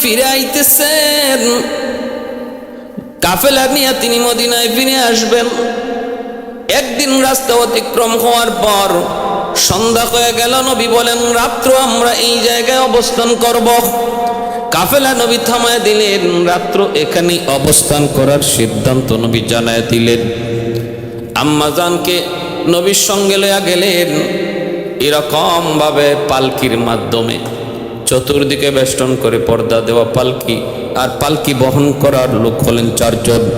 ফিরে আইতেছেন কাফেলা তিনি মদিনায় ফিরে আসবেন। একদিন রাস্তা অতিক্রম হওয়ার পর সন্ধ্যা হয়ে গেল, নবী বলেন, রাত্র আমরা এই জায়গায় অবস্থান করব। কাফেলা নবী থামায় দিলেন, রাত্র এখানে অবস্থান করার সিদ্ধান্ত নবী জানায় দিলেন। আম্মাজানকে নবীর সঙ্গে লইয়া গেলেন এরকম ভাবে পালকির মাধ্যমে। চতুর্দিকে বেষ্টন করে পর্দা দেওয়া পালকি আর পালকি বহন করার লোক হলেন চারজন।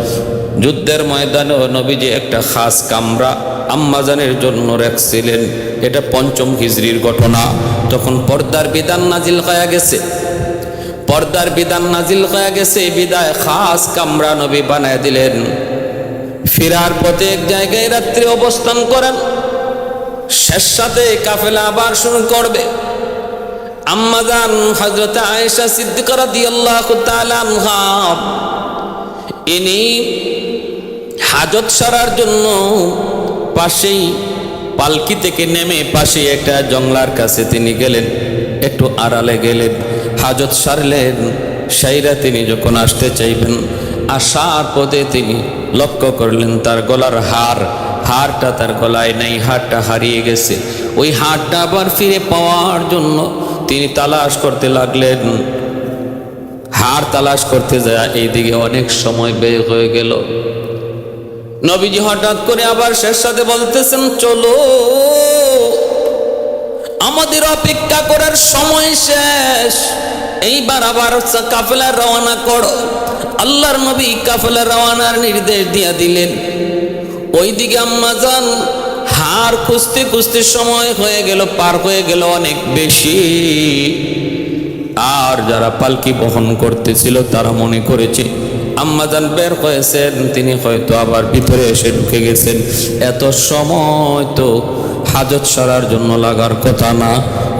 যুদ্ধের ময়দানে নবীজি একটা খাস কামরা আম্মাজানের জন্য রাখছিলেন। এটা পঞ্চম হিজরির ঘটনা। তখন পর্দার বিধান নাজিল হয়ে গেছে। পর্দার বিধান নাজিল হয়ে গেছে, বিদায় খাস কামরা নবী বানায় দিলেন। ফেরার পথে এক জায়গায় রাত্রি অবস্থান করেন। শেষ সাথে কাফেলা আবার শুরু করবে। আম্মাজান হজরত আয়েশা সিদ্দিকা রাদিয়াল্লাহু তাআলা আনহা। ইনি হাজত সারার জন্য পাশেই পালকি থেকে নেমে পাশে একটা জংলার কাছে তিনি গেলেন, একটু আড়ালে গেলেন। হাজত সারলেন, সাইরা তিনি যখন আসতে চাইবেন, আসার পথে তিনি লক্ষ্য করলেন তার গলার হার, হারটা তার গলায় নেই, হারটা হারিয়ে গেছে। ওই হারটা আবার ফিরে পাওয়ার জন্য তিনি তালাশ করতে লাগলেন। হার তালাশ করতে যায়, এইদিকে অনেক সময় ব্যয় হয়ে গেল। নবীজি হঠাৎ করে আবার শেষ সাথে বলতেছেন, চলো, আমাদের অপেক্ষা করার সময় শেষ। এইবার আবার কাফেলা রওনা করো। আল্লাহর নবী কাফেলা রওনার নির্দেশ দিয়া দিলেন। ওইদিকে আম্মা যান হার খুঁজতে খুঁজতে সময় হয়ে গেল, পার হয়ে গেল অনেক বেশি। আর যারা পালকি বহন করতেছিল, তারা মনে করেছে আম্মাজান বের হয়েছেন, তিনি হয়তো আবার ভিতরে এসে ঢুকে গেছেন। এত সময় তো হাজত সরার জন্য লাগার কথা না।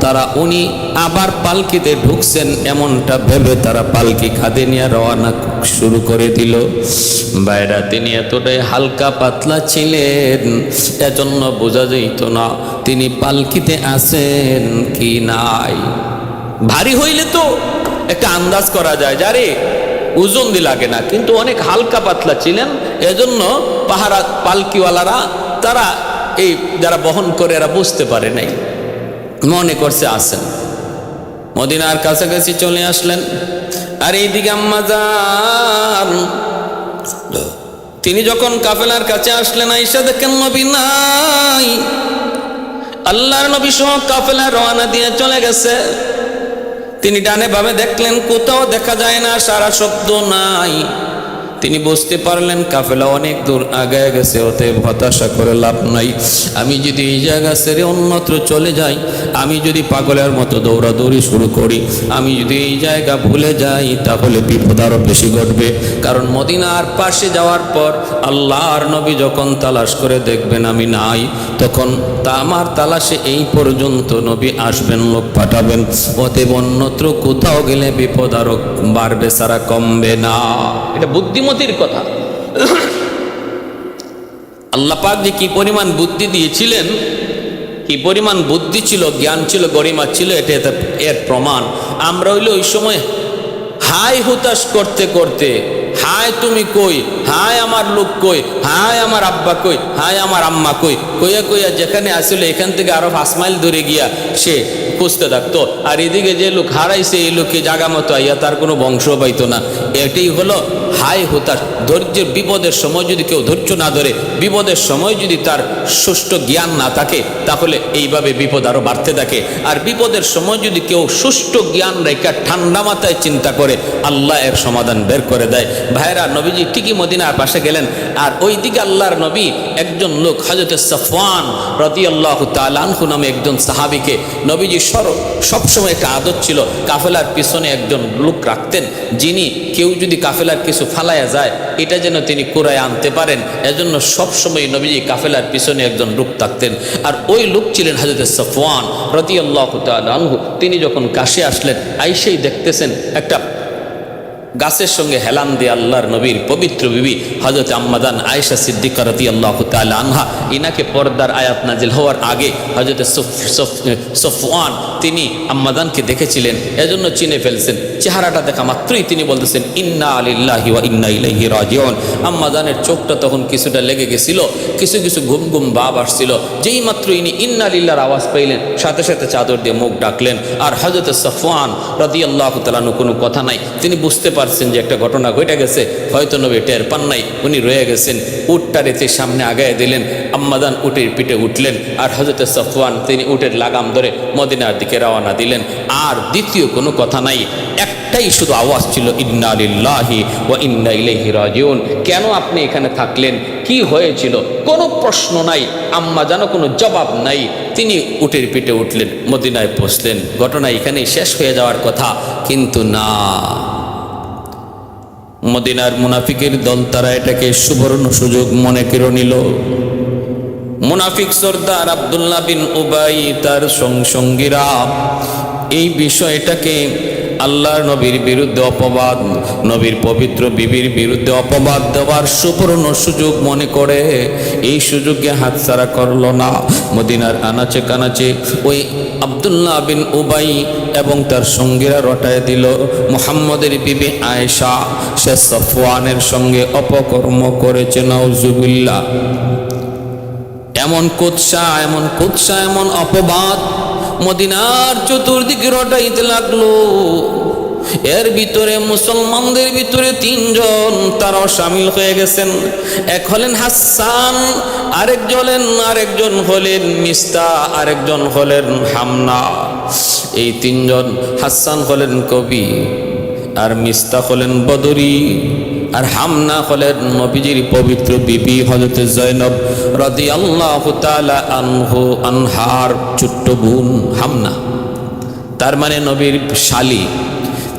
তারা উনি আবার পালকিতে ঢুকছেন, এমনটা ভেবে তারা পালকি খাদে নিয়ে রওনা শুরু করে দিল। বাইরা, তিনি এতটাই হালকা পাতলা ছিলেন, এজন্য বোঝা যেত না তিনি পালকিতে আছেন কি নাই। ভারী হইলে তো একটা আন্দাজ করা যায় যারে ওজন দি লাগে না, কিন্তু অনেক হালকা পাতলা ছিলেন। এজন্য পাহারা পালকিওয়ালারা, তারা এই যারা বহন করে এরা বুঝতে পারে নাই। মনে করছে আসেন মদিনার কাছাকাছি চলে আসলেন। আর এইদিকে আম্মা যান। তিনি যখন কাফেলার কাছে আসলেন আইসা দেখেন নবী নাই। আল্লাহর নবী সহ কাফেলা রওনা দিয়ে চলে গেছে। তিনি ডানে ভাবে দেখলেন, কোথাও দেখা যায় না, সারা শব্দ নাই। তিনি বুঝতে পারলেন কাফেলা অনেক দূর আগায় গেছে ওতে হতাশা করে লাভ নাই। আমি যদি এই জায়গা ছেড়ে অন্যত্র চলে যাই, আমি যদি পাগলের মতো দৌড়াদৌড়ি শুরু করি, আমি যদি এই জায়গা ভুলে যাই, তাহলে বিপদ আরও বেশি ঘটবে। কারণ মদিনার পাশে যাওয়ার পর আল্লাহর নবী যখন তালাশ করে দেখবেন আমি নাই, তখন তা আমার তালাশে এই পর্যন্ত নবী আসবেন, লোক পাঠাবেন। অতএব অন্যত্র কোথাও গেলে বিপদ আরও বাড়বে, সারা কমবে না। এটা বুদ্ধিমতির কথা। আল্লাহ পাক যে কি পরিমাণ বুদ্ধি দিয়েছিলেন, কি পরিমাণ বুদ্ধি ছিল, জ্ঞান ছিল, গরিমা ছিল, এটা এর প্রমাণ। আমরা হইলে ওই সময়, হাই হুতাশ করতে করতে হায় তুমি কই হায় আমার লোক কই হায় আমার আব্বা কই হায় আমার আম্মা কই, কইয়া কইয়া যেখানে আসলে, এখান থেকে আরও পাঁচ মাইল দূরে গিয়া সে খুঁজতে থাকতো। আর এদিকে যে লোক হারাইছে, এই লোককে জাগা মতো আইয়া তার কোনো বংশ পাইতো না। এটাই হলো হায় হতাশ ধৈর্যের বিপদের সময় যদি কেউ ধৈর্য না ধরে, বিপদের সময় যদি তার সুষ্ঠু জ্ঞান না থাকে, তাহলে এইভাবে বিপদ আরও বাড়তে থাকে। আর বিপদের সময় যদি কেউ সুষ্ঠু জ্ঞান রেখা ঠান্ডা মাথায় চিন্তা করে, আল্লাহ এর সমাধান বের করে দেয়। ভাইরা, নবীজি ঠিকই মদিনার পাশে গেলেন। আর ওই দিকে আল্লাহর নবী একজন লোক হজরত সফওয়ান রতি আল্লাহ তালানহু নামে একজন সাহাবিকে নবীজি সর সবসময় একটা আদত ছিল, কাফেলার পিছনে একজন লোক রাখতেন, যিনি কেউ যদি কাফেলার কিছু ফালাইয়া যায়, এটা যেন তিনি কোরায় আনতে পারেন। এজন্য সব সময় নবীজি কাফেলার পিছনে একজন লোক থাকতেন। আর ওই লোক ছিলেন হাজরত সফওয়ান রতি আল্লাহ তালহু তিনি যখন কাশে আসলেন, আইসেই দেখতেছেন একটা গাছের সঙ্গে হেলান দিয়ে আল্লাহর নবীর পবিত্র বিবি হজরত আম্মাদান আয়েশা সিদ্দিকা রতি আল্লাহ তাল আনহা, ইনাকে পর্দার আয়াত নাজিল হওয়ার আগে হজরত সফওয়ান তিনি আম্মাদানকে দেখেছিলেন, এজন্য চিনে ফেলছেন। চেহারাটা দেখা মাত্রই তিনি বলতেছেন, ইন্না আলিল্লাহি ওয়া ইন্না ইলাইহি রাজিউন। আম্মাদানের চোখটা তখন কিছুটা লেগে গেছিল, কিছু কিছু ঘুম ঘুম ভাব আসছিল। যেই মাত্র ইনি ইন্না আলিল্লাহর আওয়াজ পাইলেন, সাথে সাথে চাদর দিয়ে মুখ ডাকলেন আর হজরত সফওয়ান রদি আল্লাহ তালানু কোনো কথা নাই, তিনি বুঝতে পারছেন যে একটা ঘটনা ঘটে গেছে, হয়তো নবী টের পান নাই, উনি রয়ে গেছেন। উটটা রেতে সামনে আগায় দিলেন, আম্মাদান উটের পিঠে উঠলেন, আর হজরত সফওয়ান তিনি উটের লাগাম ধরে মদিনার দিকে রওনা দিলেন। আর দ্বিতীয় কোনো কথা নাই, একটাই শুধু আওয়াজ ছিল, ইন্না লিল্লাহি ও ইন্না ইলাইহি রাজিউন। কেন আপনি এখানে থাকলেন? কি হয়েছিল? কোনো প্রশ্ন নাই আম্মা যেন কোনো জবাব নাই। তিনি উটের পিঠে উঠলেন, মদিনায় পৌঁছলেন ঘটনা এখানেই শেষ হয়ে যাওয়ার কথা, কিন্তু না। মদিনার মুনাফিকের দল তারা এটাকে সুবর্ণ সুযোগ মনে করে নিল। মুনাফিক সর্দার আবদুল্লাহ বিন উবাই তার সঙ্গীরা এই বিষয়টাকে আল্লাহর নবীর বিরুদ্ধে অপবাদ, নবীর পবিত্র বিবির বিরুদ্ধে অপবাদ দেওয়ার সুবর্ণ সুযোগ মনে করে এই সুযোগে হাতছাড়া করল না। মদিনার আনাচে কানাচে ওই আবদুল্লাহ বিন উবাই এবং তার সঙ্গীরা রটায় দিল মোহাম্মদের বিবি আয়েশা। সে সফওয়ানের সঙ্গে অপকর্ম করেছে নজুবিল্লা এমন কুৎসা এমন কুৎসা, এমন অপবাদ মদিনার চতুর্দিকে রটাইতে লাগল। এর ভিতরে মুসলমানদের ভিতরে তিনজন তারাও সামিল হয়ে গেছেন। এক হলেন হাসান, আরেকজন হলেন আরেকজন হলেন মিস্তা, আরেকজন হলেন হামনা। এই তিনজন হাসান হলেন কবি, আর মিস্তা হলেন বদরি, আর হামনা হলেন নবীজির পবিত্র বিবি হজরত জৈনব রদি আল্লাহ আনহু, আনহার ছোট্ট বোন হামনা। তার মানে নবীর শালী।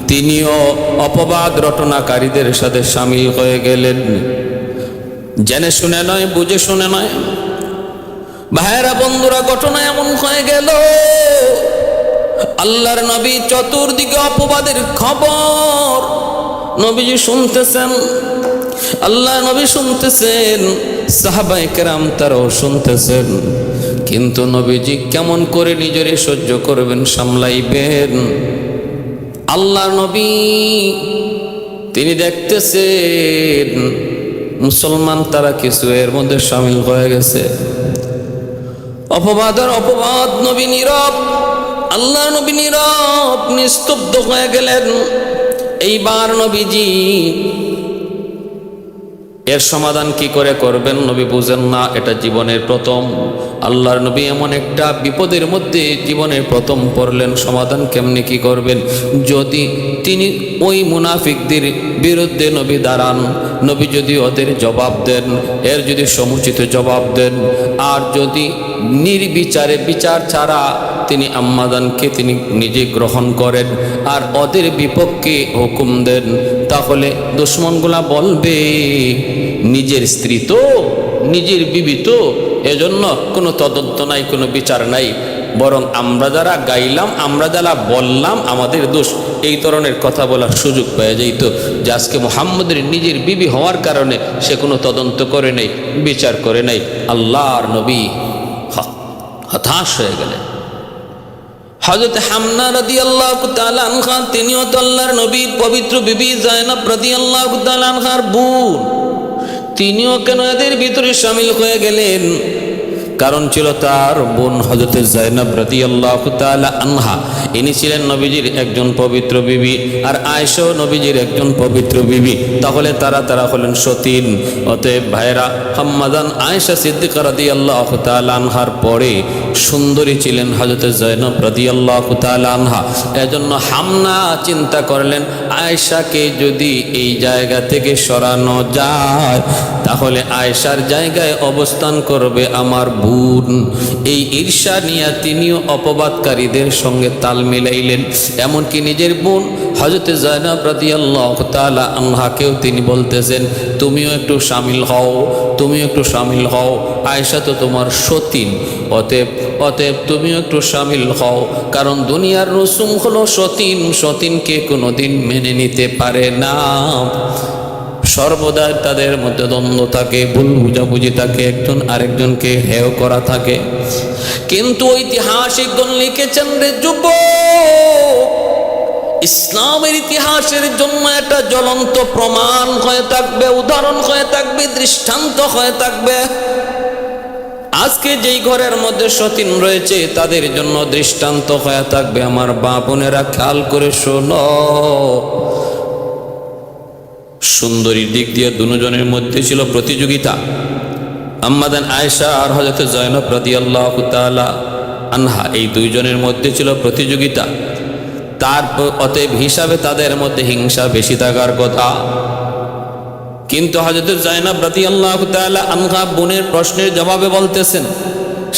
তিনিও অপবাদ রটনাকারীদের সাথে সামিল হয়ে গেলেন। জেনে শুনে নয়, বুঝে শুনে নয়। ভাইয়েরা, বন্ধুরা, ঘটনা এমন হয়ে গেল। আল্লাহর নবী চতুর্দিকে অপবাদের খবর। নবীজি শুনতেছেন, আল্লাহ নবী শুনতেছেন সাহাবাই কেরাম তারাও শুনতেছেন। কিন্তু নবীজি কেমন করে নিজেরে সহ্য করবেন, সামলাইবেন? আল্লাহ নবী, তিনি দেখতেছেন মুসলমান তারা কিছু এর মধ্যে সামিল হয়ে গেছে। অপবাদ আর অপবাদ, নবী নীরব, আল্লাহ নবী নীরব, নিস্তব্ধ হয়ে গেলেন। এইবার নবীজি এর সমাধান কি করে করবেন নবী বুঝেন না, এটা জীবনের প্রথম। আল্লাহর নবী এমন একটা বিপদের মধ্যে জীবনের প্রথম পড়লেন, সমাধান কেমনি কি করবেন? যদি তিনি ওই মুনাফিকদের বিরুদ্ধে নবী দাঁড়ান, নবী যদি ওদের জবাব দেন, এর যদি সমুচিত জবাব দেন, আর যদি নির্বিচারে বিচার ছাড়া তিনি আম্মাদানকে তিনি নিজে গ্রহণ করেন আর ওদের বিপক্ষে হুকুম দেন। তাহলে দুশ্মনগুলা বলবে, নিজের স্ত্রী তো, নিজের বিবি তো, এজন্য কোনো তদন্ত নাই, কোনো বিচার নাই। বরং আমরা যারা গাইলাম, আমরা যারা বললাম, আমাদের দোষ। এই ধরনের কথা বলার সুযোগ পেয়ে যাইত যে আজকে মোহাম্মদের নিজের বিবি হওয়ার কারণে সে কোনো তদন্ত করে নাই, বিচার করে নাই। আল্লাহর নবী। হতাশ হয়ে গেলেন। হজরত হামনা রদি আল্লাহ আনহা, তিনিও তো আল্লাহর নবীর পবিত্র বিবি জায়নাব রদি আল্লাহ আনহার বোন। তিনিও কেন এদের ভিতরে সামিল হয়ে গেলেন? কারণ ছিল তার বোন হজরতে জাইনাব রতি আল্লাহ আনহা। ইনি ছিলেন নবীজির একজন পবিত্র বিবি আর আয়েশাও নবীজির একজন পবিত্র বিবি। তাহলে তারা তারা হলেন সতীন। অতএব ভাইরা হাম্মাদান আয়সা সিদ্দিকা রতি আল্লাহ আনহার পরে সুন্দরী ছিলেন হজরত জৈনব আল্লাহ আনহা। এজন্য হামনা চিন্তা করলেন, আয়েশাকে যদি এই জায়গা থেকে সরানো যায়, তাহলে আয়েশার জায়গায় অবস্থান করবে আমার বোন। এই ঈর্ষা নিয়ে তিনিও অপবাদকারীদের সঙ্গে তাল মিলাইলেন। এমনকি নিজের বোন হজরত জয়নাব রাদি আল্লাহ তালা আল্লাহকেও তিনি বলতেছেন, তুমিও একটু সামিল হও, তুমিও একটু সামিল হও, আয়েশা তো তোমার সতীন। অতএব অতএব তুমিও একটু সামিল হও, কারণ দুনিয়ার রসুম হলো সতীন, সতীনকে কোনোদিন মেনে নিতে পারে না। সর্বদা তাদের মধ্যে দ্বন্দ্ব থাকে, ভুল বুঝাবুঝি থাকে, একজন আরেকজনকে হেয় করা থাকে। কিন্তু ঐতিহাসিকগণ লিখেছেন রে যুব ইসলামের ইতিহাসের জন্য একটা জ্বলন্ত প্রমাণ হয়ে থাকবে, উদাহরণ হয়ে থাকবে, দৃষ্টান্ত হয়ে থাকবে। আজকে যেই ঘরের মধ্যে সতীন রয়েছে, তাদের জন্য দৃষ্টান্ত হয়ে থাকবে। আমার বা বোনেরা খেয়াল করে শোনো। সুন্দরীর দিক দিয়ে দুজনের মধ্যে ছিল প্রতিযোগিতা। আম্মাদান আয়েশা আর হজরত জয়নব রাদি আল্লাহ আনহা, এই দুইজনের মধ্যে ছিল প্রতিযোগিতা। তার অতএব হিসাবে তাদের মধ্যে হিংসা বেশি থাকার কথা। কিন্তু হজরত জয়নব রাদি আল্লাহ আনহা বোনের প্রশ্নের জবাবে বলতেছেন,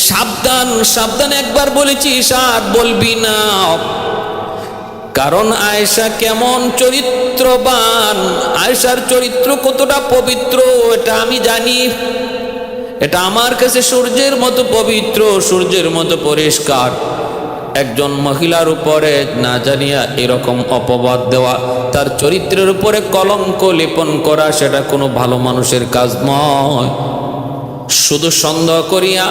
সাবধান সাবধান একবার বলেছিস আর বলবি না। কারণ আয়েশা কেমন চরিত্রবান, আয়েশার চরিত্র কতটা পবিত্র, এটা আমি জানি। এটা আমার কাছে সূর্যের মতো পবিত্র, সূর্যের মতো পরিষ্কার। একজন মহিলার উপরে না জানিয়া এরকম অপবাদ দেওয়া, তার চরিত্রের উপরে কলঙ্ক লেপন করা, সেটা কোনো ভালো মানুষের কাজ নয়। শুধু সন্দেহ করিয়া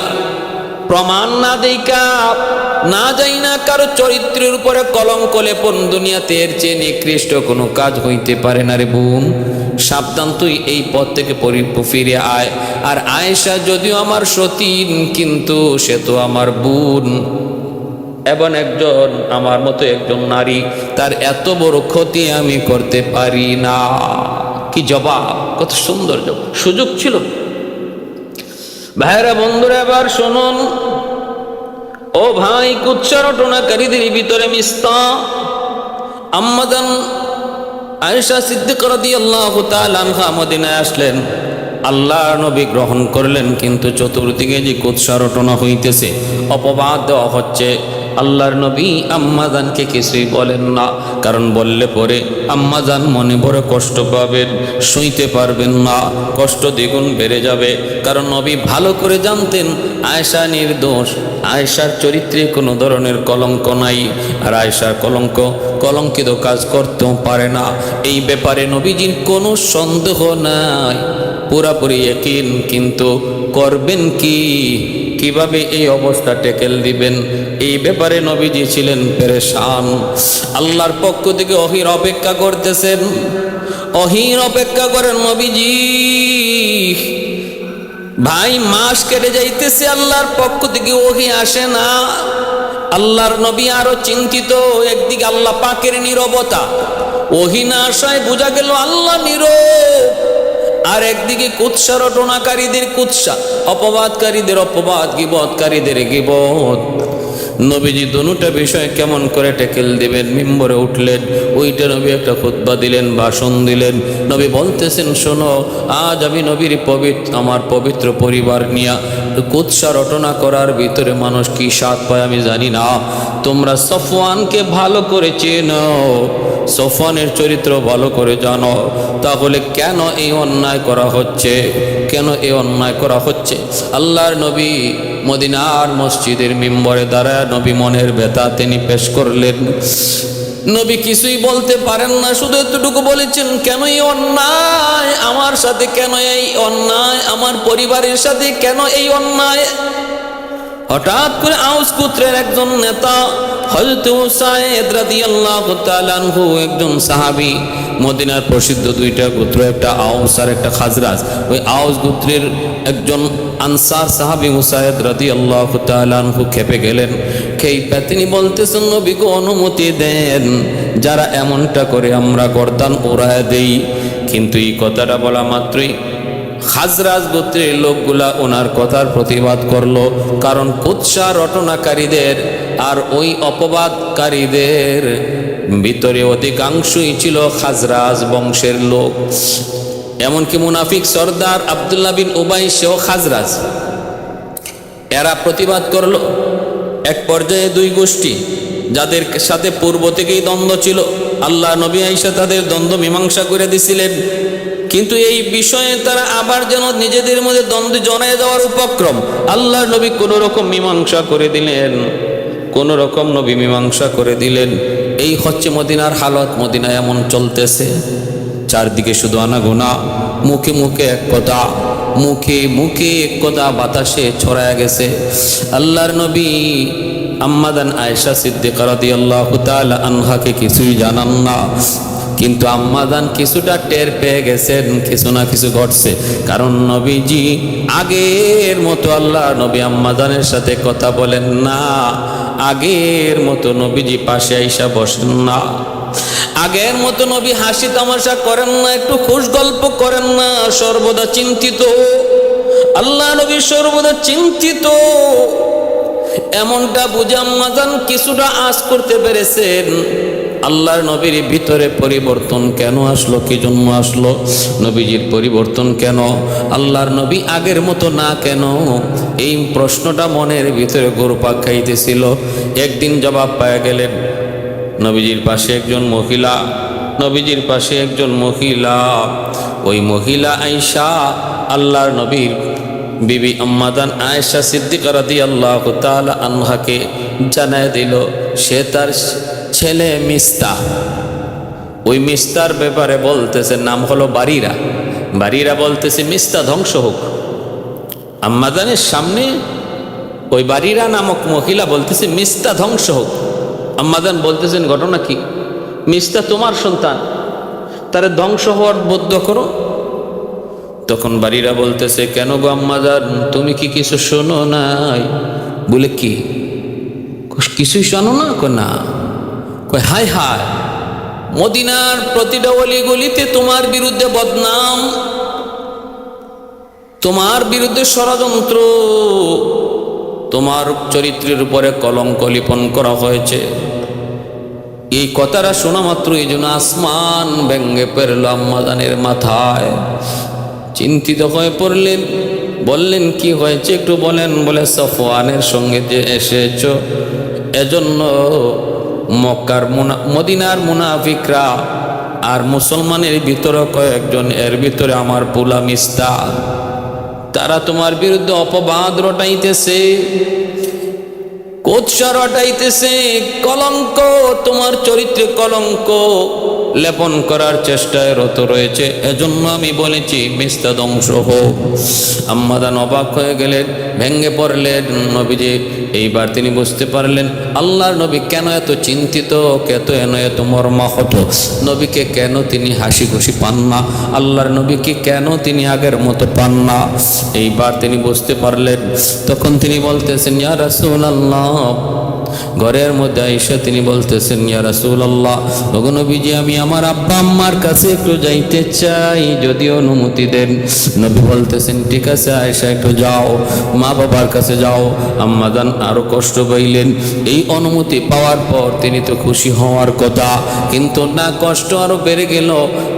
প্রমাণ না দেইকা, না যাই না কারও চরিত্রের উপরে কলঙ্ক লেপন দুনিয়াতে এর চেয়ে নিকৃষ্ট কোনো কাজ হইতে পারে না রে বোন। সাবধান তুই এই পথ থেকে ফিরে আয়। আর আয়েশা যদিও আমার সতীন, কিন্তু সে তো আমার বোন। এবং একজন, আমার মতো একজন নারী, তার এত বড় ক্ষতি আমি করতে পারি না। কি জবাব? কত সুন্দর জবাব। সুযোগ ছিল। ভাইরা বন্ধুরা, এবার শুনুন। ও ভাই কুচ্চারটনাকারীদের ভিতরে মিস্তা আম্মাদান আয়েশা সিদ্দিক রাদিয়াল্লাহু তাআলা আনহা মদিনায় আসলেন। আল্লাহ নবী গ্রহণ করলেন, কিন্তু চতুর্দিকে যে কুৎসারটনা হইতেছে, অপবাদ দেওয়া হচ্ছে। আল্লাহর নবী আম্মাজানকে কিছুই বলেন না। কারণ বললে পরে আম্মাজান মনে বড় কষ্ট পাবেন, শুইতে পারবেন না, কষ্ট দ্বিগুণ বেড়ে যাবে। কারণ নবী ভালো করে জানতেন, আয়েশা নির্দোষ, আয়েশার চরিত্রে কোনো ধরনের কলঙ্ক নাই। আর আয়েশার কলঙ্ক, কলঙ্কিত কাজ করতেও পারে না। এই ব্যাপারে নবীজির কোনো সন্দেহ নাই। পুরাপুরি একিন কিন্তু করবেন কি? কীভাবে এই অবস্থা টেকেল দিবেন? এই ব্যাপারে নবীজি ছিলেন পেরেশান। আল্লাহর পক্ষ থেকে অহির অপেক্ষা করতেছেন। অহির অপেক্ষা করেন নবীজি। ভাই, মাস কেটে যাইতেছে, আল্লাহর পক্ষ থেকে ওহি আসে না। আল্লাহর নবী আরও চিন্তিত, একদিকে আল্লাহ পাকের নিরবতা। ওহি না আসায় বোঝা গেল আল্লাহ নীরব। আর একদিকে কুৎসা রটনাকারীদের কুৎসা, অপবাদকারীদের অপবাদ, গিবৎকারীদের গিবত নবীজি দুটা বিষয় কেমন করে টেকেল দিবেন, মিম্বরে উঠলেন, ওইটা নবী একটা খুতবা দিলেন, ভাষণ দিলেন। নবী বলতেছেন, শোনো, আজ আমি নবীর পবিত্র, আমার পবিত্র পরিবার নিয়া কুৎসা রটনা করার ভিতরে মানুষ কি স্বাদ পায় আমি জানি না। তোমরা সফওয়ানকে ভালো করে চেনো সোফানের চরিত্র ভালো করে জানো। তাহলে কেন এই অন্যায় করা হচ্ছে? কেন এই অন্যায় করা হচ্ছে? আল্লাহর নবী মদিনার মসজিদের মিম্বরে দাঁড়ায় নবী মনের ব্যথা তিনি পেশ করলেন। নবী কিছুই বলতে পারেন না, শুধু এতটুকু বলেছেন, কেন এই অন্যায়? আমার সাথে কেন এই অন্যায়? আমার পরিবারের সাথে কেন এই অন্যায়? হঠাৎ করে আউস পুত্রের একজন নেতা একজন সাহাবী, মদিনার প্রসিদ্ধ দুইটা গোত্র, একটা আউস আর একটা খাজরাজ। ওই আউস গোত্রের একজন আনসার সাহাবী উসাইদ রাদিয়াল্লাহু আল্লাহ আনহু খেপে গেলেন। খেইপা তিনি বলতেছেন নবীকে অনুমতি দেন। যারা এমনটা করে আমরা গর্দান ওড়ায় দেই। কিন্তু এই কথাটা বলা মাত্রই খাজরাজ গোত্রের লোকগুলা ওনার কথার প্রতিবাদ করল। কারণ কুৎসা রটনাকারীদের আর ওই অপবাদকারীদের ভিতরে অধিকাংশই ছিল খাজরাজ বংশের লোক। এমনকি মুনাফিক সর্দার আবদুল্লাহ বিন উবাই সেও খাজরাজ। এরা প্রতিবাদ করল, এক পর্যায়ে দুই গোষ্ঠী, যাদের সাথে পূর্ব থেকেই দ্বন্দ্ব ছিল, আল্লাহ নবী আইসা তাদের দ্বন্দ্ব মীমাংসা করে দিছিলেন। কিন্তু এই বিষয়ে তারা আবার যেন নিজেদের মধ্যে দ্বন্দ্ব জনায় দেওয়ার উপক্রম, আল্লাহ নবী কোনো রকম মীমাংসা করে দিলেন। কোন রকম নবী মীমাংসা করে দিলেন। এই হচ্ছে মদিনার হালত মদিনা এমন চলতেছে। চারদিকে শুধু আনাগোনা, মুখে মুখে এক কথা, মুখে মুখে এক কথা বাতাসে ছড়ায় গেছে। আল্লাহর নবী আম্মাদান আয়েশা সিদ্দিকা রাদিয়াল্লাহু তাআলা আনহাকে কিছুই জানান না। কিন্তু আম্মাদান কিছুটা টের পেয়ে গেছেন, কিছু না কিছু ঘটছে। কারণ নবীজি আগের মতো আল্লাহ নবী আম্মাদানের সাথে কথা বলেন না। আগের মতো নবীজি পাশে আইসা বসেন না। আগের মতো নবী হাসি তামাশা করেন না, একটু খুশ গল্প করেন না, সর্বদা চিন্তিত। আল্লাহ নবী সর্বদা চিন্তিত। এমনটা বুঝে আম্মাজান কিছুটা আশ করতে পেরেছেন। আল্লাহর নবীর ভিতরে পরিবর্তন কেন আসলো, কি জন্য আসলো, নবীজির পরিবর্তন কেন, আল্লাহর নবী আগের মতো না কেন? এই প্রশ্নটা মনের ভিতরে গরুপাক খাইতেছিল। একদিন জবাব পাওয়া গেলেন নবীজির পাশে একজন মহিলা, নবীজির পাশে একজন মহিলা। ওই মহিলা আইসা আল্লাহর নবীর বিবি আম্মাদান আয়েশা সিদ্দিকা রাদি আল্লাহ তাআলা আনহাকে জানায় দিল, সে তার ছেলে মিস্তা। ওই মিস্তার ব্যাপারে বলতেছে, নাম হলো বাড়িরা বাড়িরা বলতেছে, মিস্তা, ধ্বংস হোক। আম্মাদানের সামনে ওই বাড়িরা নামক মহিলা বলতেছে, মিস্তা, ধ্বংস হোক। আম্মাদান বলতেছেন, ঘটনা কি? মিস্তা তোমার সন্তান। তারে ধ্বংস হওয়ার বদ্ধ করো? তখন বাড়িরা বলতেছে, কেন গো আম্মাদান তুমি কি কিছু শোনো নাই? বলে, কি? কিছুই শোনো না? কো না। কয়, হায় হায়! মদিনার প্রতিটা অলি গলিতে তোমার বিরুদ্ধে বদনাম, তোমার বিরুদ্ধে ষড়যন্ত্র তোমার চরিত্রের উপরে কলঙ্ক লিপন করা হয়েছে। এই কথাটা শোনা মাত্র এই জন্য আসমান ব্যঙ্গে পেরল আম্মাদানের মাথায়। চিন্তিত হয়ে পড়লেন, বললেন, কি হয়েছে একটু বলেন? বলে, সফওয়ানের সঙ্গে যে এসেছ, এজন্য মক্কার মুনা, মদিনার মুনাফিকরা আর মুসলমানের ভিতরে কয়েকজন, এর ভিতরে আমার পুলা মিস্তা। তারা তোমার বিরুদ্ধে অপবাদ রটাইতেছে কোৎসা রটাইতেছে কলঙ্ক তোমার চরিত্রে কলঙ্ক লেপন করার চেষ্টায় রত রয়েছে। এজন্য আমি বলেছি মিস্তা ধ্বংস হোক। আম্মাদান অবাক হয়ে গেলেন ভেঙ্গে পড়লেন নবীজি। এইবার তিনি বুঝতে পারলেন, আল্লাহর নবী কেন এত চিন্তিত কেত এন এত মর্মাহত? নবীকে কেন তিনি হাসি খুশি পান না? আল্লাহর নবীকে কেন তিনি আগের মতো পান না? এইবার তিনি বুঝতে পারলেন। তখন তিনি বলতেছেন, ইয়া রাসূলুল্লাহ ঘরের মধ্যে আইসা তিনি বলতেছেন, ইয়া রাসূলুল্লাহ, ওগো নবীজি, আমি আমার আব্বা আম্মার কাছে একটু যাইতে চাই, যদি অনুমতি দেন। নবী বলতেছেন, ঠিক আছে, আয়েশা, একটু যাও, মা বাবার কাছে যাও। আম্মাদান আরও কষ্ট পাইলেন। এই অনুমতি পাওয়ার পর তিনি তো খুশি হওয়ার কথা, কিন্তু না কষ্ট আরও বেড়ে গেল,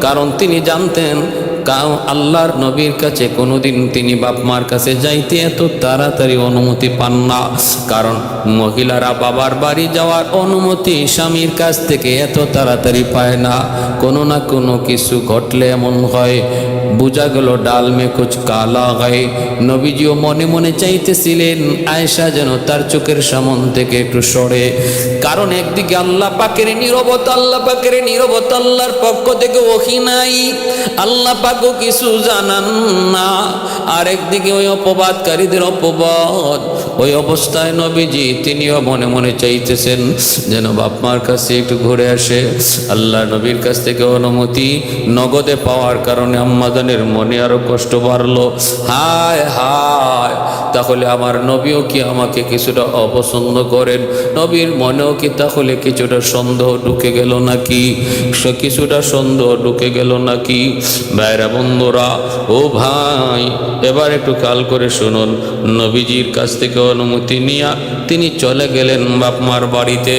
কারণ তিনি জানতেন কাউ আল্লাহর নবীর কাছে কোনোদিন তিনি বাপ মার কাছে যাইতে এত তাড়াতাড়ি অনুমতি পান না। কারণ মহিলারা বাবার বাড়ি যাওয়ার অনুমতি স্বামীর কাছ থেকে এত তাড়াতাড়ি পায় না। কোনো না কোনো কিছু ঘটলে এমন হয়। বোঝা গেল ডাল মে কুচ কালা হয় নবীজিও মনে মনে চাইতেছিলেন, আয়েশা যেন তার চোখের সামন থেকে একটু সরে। কারণ একদিকে আল্লাহ পাকের নীরবতা, আল্লাহ পাকের নীরবতা আল্লাহর পক্ষ থেকে ওহি নাই। আল্লাহ পাকও কিছু জানান না। আর একদিকে ওই অপবাদকারীদের অপবাদ। ওই অবস্থায় নবীজি, তিনিও মনে মনে চাইতেছেন যেন বাপমার কাছে একটু ঘুরে আসে। আল্লাহ নবীর কাছ থেকে অনুমতি নগদে পাওয়ার কারণে আম্মাদানের মনে আরও কষ্ট বাড়লো। হায় হায়, তাহলে আমার নবীও কি আমাকে কিছুটা অপছন্দ করেন? নবীর মনেও কি তাহলে কিছুটা সন্দেহ ঢুকে গেল নাকি? কিছুটা সন্দেহ ঢুকে গেল নাকি? ভাইরা বন্ধুরা, ও ভাই, এবার একটু কাল করে শুনুন। নবীজির কাছ থেকে অনুমতি নিয়ে তিনি চলে গেলেন বাপমার বাড়িতে।